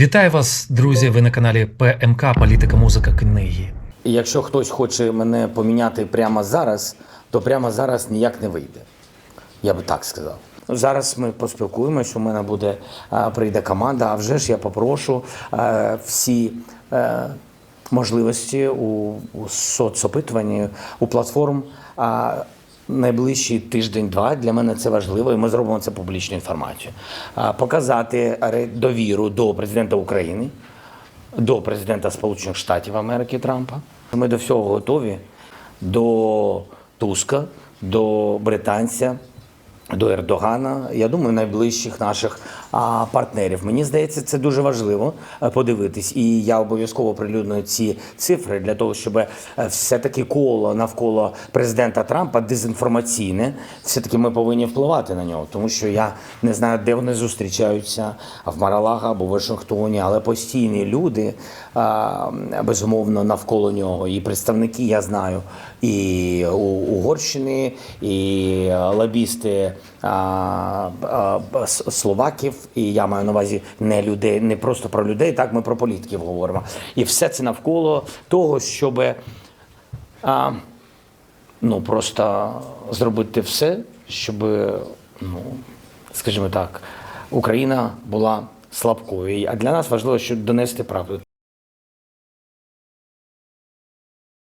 Вітаю вас, друзі! Ви на каналі ПМК Політика, музика, книги. Якщо хтось хоче мене поміняти прямо зараз, то прямо зараз ніяк не вийде. Я би так сказав. Зараз ми поспілкуємось. У мене буде прийде команда. А вже ж я попрошу всі е, можливості у соцопитуванні, у платформ. Найближчий тиждень-два для мене це важливо, і ми зробимо це публічну інформацію. Показати довіру до президента України, до президента Сполучених Штатів Америки Трампа. Ми до всього готові, до Туска, до британця, до Ердогана. Я думаю, найближчих наших а, партнерів. Мені здається, це дуже важливо е, подивитись. І я обов'язково прилюдную ці цифри для того, щоб е, все-таки коло навколо президента Трампа дезінформаційне. Все-таки ми повинні впливати на нього, тому що я не знаю, де вони зустрічаються в Маралага або в Вашингтоні, але постійні люди а, безумовно навколо нього. І представники я знаю і Угорщини, і лобісти а, а, словаків. І я маю на увазі не людей, не просто про людей, так ми про політиків говоримо. І все це навколо того, щоб а, ну, просто зробити все, щоб, ну, скажімо так, Україна була слабкою. А для нас важливо, щоб донести правду.